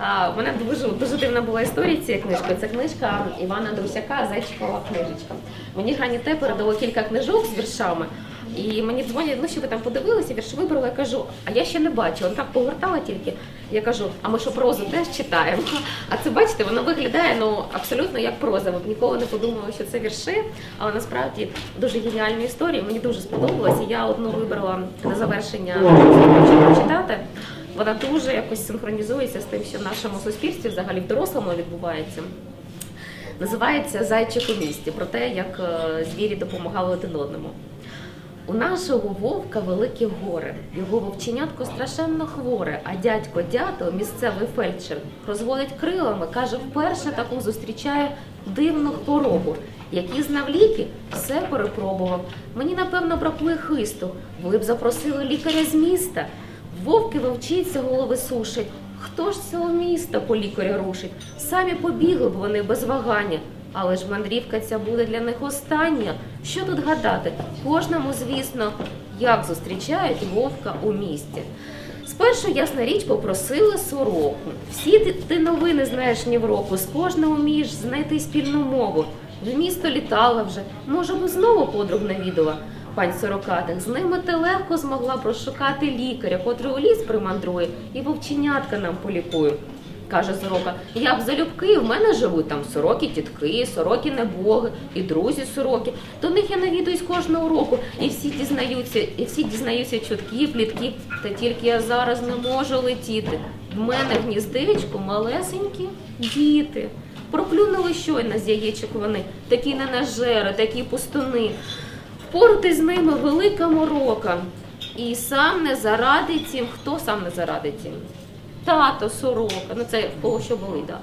У мене дуже дуже дивна була історія цієї книжки. Це книжка Івана Друсяка Зайчикова книжечка. Мені Граніте передало кілька книжок з віршами. І мені дзвонять, ну що ви там подивилися, вірш вибрала. Я кажу, а я ще не бачу. Он так повертала тільки. Я кажу, а ми що прозу теж читаємо. А це бачите, воно виглядає ну абсолютно як проза. Ви б ніколи не подумали, що це вірші, але насправді дуже геніальні історії. Мені дуже сподобалося. Я одну вибрала на завершення прочитати. Вона дуже якось синхронізується з тим, що в нашому суспільстві, взагалі в дорослому відбувається. Називається Зайчик у місті про те, як е, звірі допомагали один одному. У нашого вовка великі гори. Його вовченятко страшенно хворе, а дядько дятел, місцевий фельдшер, розводить крилами, каже, вперше таку зустрічає дивну хворобу. Які знав ліки, все перепробував. Мені, напевно, бракує хисту. Ви б запросили лікаря з міста. Вовки вовчиться, голови сушать. Хто ж цього міста по лікаря рушить? Самі побігли б вони без вагання. Але ж мандрівка ця буде для них остання. Що тут гадати? Кожному, звісно, як зустрічають вовка у місті. Спершу, ясна річ, попросили сороку. Всі ти, новини знаєш ні в року, з кожного вмієш знайти спільну мову. В місто літала вже, може, би знову подруг навідала. Пань сорокатих, з ними ти легко змогла б розшукати лікаря, котрий у ліс примандрує і вовченятка нам полікує. Каже сорока, я б залюбки, в мене живуть там сороки тітки, сороки небоги, і друзі сороки. До них я навідуюсь кожного року, і всі дізнаються, і всі дізнаються чутки, плітки. Та тільки я зараз не можу летіти. В мене в гніздечку малесенькі діти. Проплюнули щойно з яєчок вони, такі ненажери, такі пустуни. Впорати з ними велика морока. І сам не зарадить їм. Хто сам не зарадить їм? Тато сорока, ну це кого що були, да.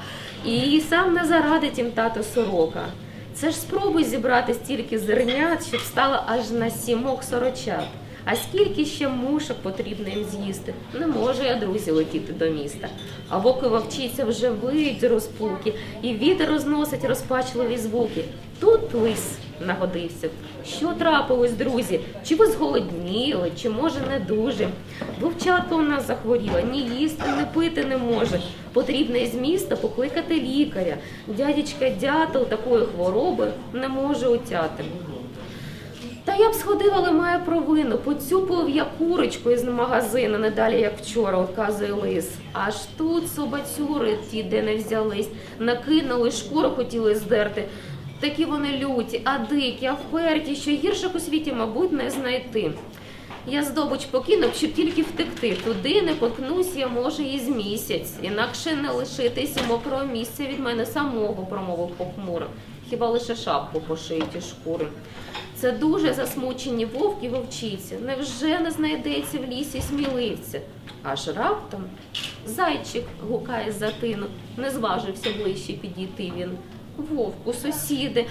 І сам не зарадить їм тато сорока. Це ж спробуй зібрати стільки зернят, щоб стало аж на сімок сорочат. А скільки ще мушок потрібно їм з'їсти? Не можу я, друзі, летіти до міста. А поки вовчиця вже виють розпуки, і вітер розносить розпачливі звуки. Тут лис нагодився. Що трапилось, друзі? Чи ви зголодніли, чи може не дуже? Вовчатка у нас захворіла, ні їсти, ні пити не може. Потрібно із міста покликати лікаря. Дядечка дятел такої хвороби не може утяти. Та я б сходила, але має провину. Поцюпав я курочку із магазину, не далі, як вчора, отказує лис. Аж тут собацюри ті, де не взялись, накинули, шкуру хотіли здерти. Такі вони люті, а дикі, а вперті, що гірших у світі, мабуть, не знайти. Я здобуч покинув, щоб тільки втекти. Туди не поткнусь я, може, і з місяць. Інакше не лишитися мокрого місця від мене самого, промовив похмуро. Хіба лише шапку пошиють і шкури. Це дуже засмучені вовк і вовчиця. Невже не знайдеться в лісі сміливця? Аж раптом зайчик гукає з затину, не зважився ближче підійти він. Вовку, сусіди,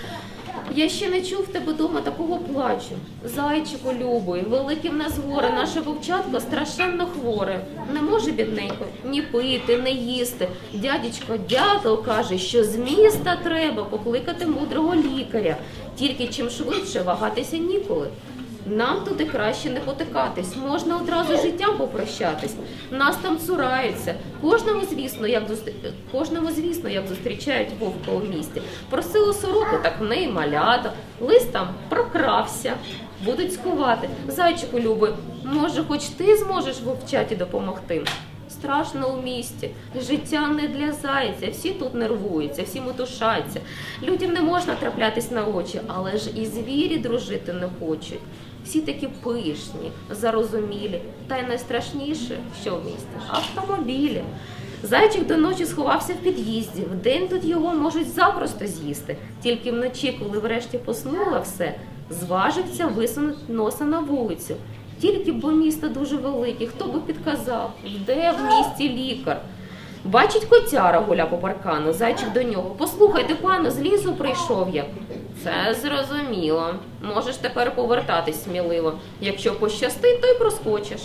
я ще не чув в тебе дома такого плачу. Зайчику любий, велике в нас горе, наше вовчатко страшенно хворе. Не може, бідненько, ні пити, не їсти. Дядечко дятел каже, що з міста треба покликати мудрого лікаря. Тільки чим швидше вагатися ніколи. Нам туди краще не потикатись, можна одразу життям попрощатись. Нас там цураються. Кожному, звісно, як зустр... кожному, звісно, як зустрічають вовка у місті. Просили сороку, так в неї малята. Лист там прокрався, будуть скувати. Зайчику любий, може, хоч ти зможеш вовчаті допомогти. Страшно у місті, життя не для зайця, всі тут нервуються, всі метушаться. Людям не можна траплятись на очі, але ж і звірі дружити не хочуть. Всі такі пишні, зарозумілі, та й найстрашніше, що в місті автомобілі. Зайчик до ночі сховався в під'їзді. Вдень тут його можуть запросто з'їсти. Тільки вночі, коли врешті поснуло все, зважився висунути носа на вулицю. Тільки бо місто дуже велике, хто би підказав, де в місті лікар. Бачить котяра гуля по паркану, зайчик до нього. Послухайте, пану, з лісу прийшов я. Це зрозуміло. Можеш тепер повертатись сміливо. Якщо пощастить, то й проскочиш.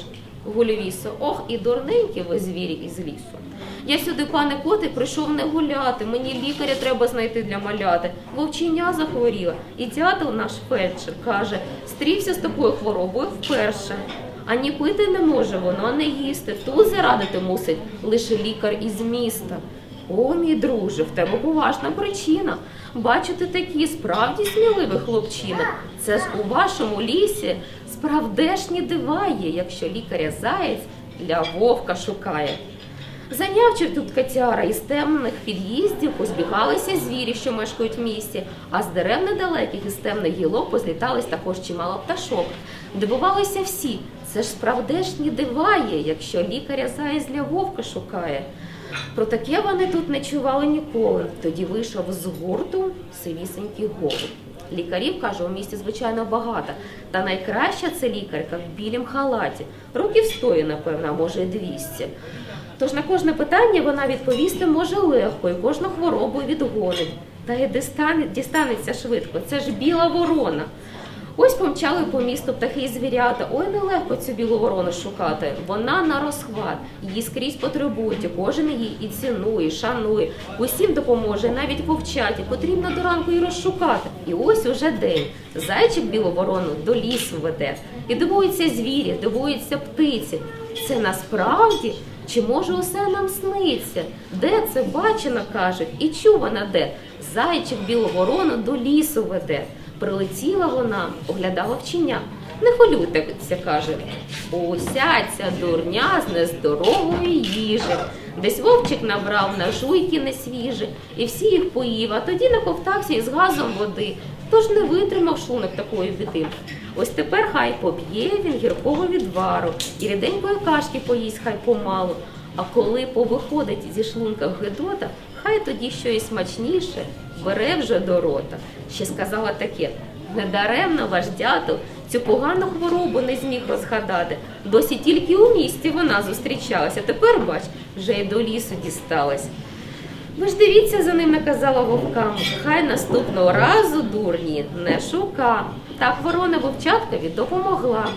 Гулівісо, ох, і дурненькі ви звірі із лісу. Я сюди, пане коти, прийшов не гуляти. Мені лікаря треба знайти для маляти. Вовчиня захворіла. І дятел наш фельдшер каже, стрівся з такою хворобою вперше. Ані пити не може воно, ані їсти. Тут зарадити мусить лише лікар із міста. О, мій друже, в тебе поважна причина. Бачу, ти такий справді сміливий хлопчина. Це ж у вашому лісі справдешні дива є, якщо лікаря заєць для вовка шукає. Зайнявчив тут котяра із темних під'їздів позбігалися звірі, що мешкають в місті, а з дерев недалеких із темних гілок позлітались також чимало пташок. Дивувалися всі. Це ж справдешні дива є, якщо лікаря заєць для вовка шукає. Про таке вони тут не чували ніколи. Тоді вийшов з гурту сивісенький голуб. Лікарів, каже, у місті звичайно багато. Та найкраща це лікарка в білім халаті. Років стою, напевно, а може 200. Тож на кожне питання вона відповісти може легко і кожну хворобу відгонить. Та й дістане, дістанеться швидко. Це ж біла ворона. Ось помчали по місту птахи і звірята. Ой, нелегко цю білу ворону шукати. Вона на розхват, її скрізь потребують, кожен її і цінує, і шанує. Усім допоможе, навіть вовчаті. Потрібно до ранку її розшукати. І ось уже день. Зайчик білу ворону до лісу веде. І дивуються звірі, дивуються птиці. Це насправді чи може усе нам сниться? Де це бачено, кажуть, і чувана де? Зайчик білу ворону до лісу веде. Прилетіла вона, оглядала вчення. Не хвилюйтеся, каже. Уся ця дурня з нездорової їжі. Десь вовчик набрав на жуйки несвіжі, і всі їх поїв, а тоді наковтався із газом води. Тож не витримав шлунок такої біди. Ось тепер хай поп'є він гіркого відвару і ріденької кашки поїсть хай помалу. А коли повиходить зі шлунка гидота, хай тоді що і смачніше бере вже до рота. Ще сказала таке: недаремно ваш дятел цю погану хворобу не зміг розгадати. Досі тільки у місті вона зустрічалася. Тепер, бач, вже й до лісу дісталась. Ви ж дивіться за ним, наказала вовкам. Хай наступного разу дурні не шука. Так ворона вовчаткові допомогла.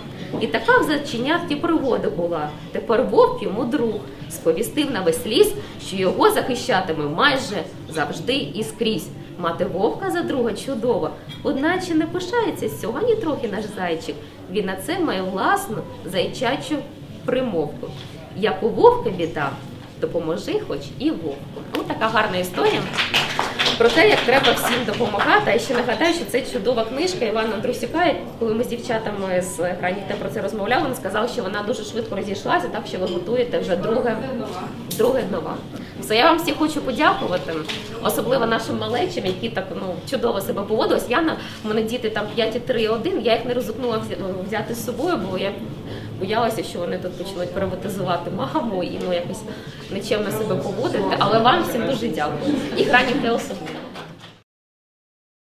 І така в заченятті пригода була. Тепер вовк йому друг сповістив на весь ліс, що його захищатиме майже завжди і скрізь. Мати вовка за друга чудова, одначе не пишається з цього ні трохи наш зайчик. Він на це має власну зайчачу примовку. Як у вовка біда, допоможи хоч і вовку. Ось така гарна історія про те, як треба всім допомагати. А ще нагадаю, що це чудова книжка Івана Андрусюка. Коли ми з дівчатами з Граніте про це розмовляли, він сказав, що вона дуже швидко розійшлася, так що ви готуєте вже друге, друге нова. Все, я вам всі хочу подякувати, особливо нашим малечим, які так ну чудово себе поводились. Яна, у мене діти там 5 і 3 і 1, я їх не ризикнула взяти з собою, бо я боялася, що вони тут почнуть приватизувати маму і ну якось нечемно себе поводити. Але вам всім дуже дякую. І Грані Хелсу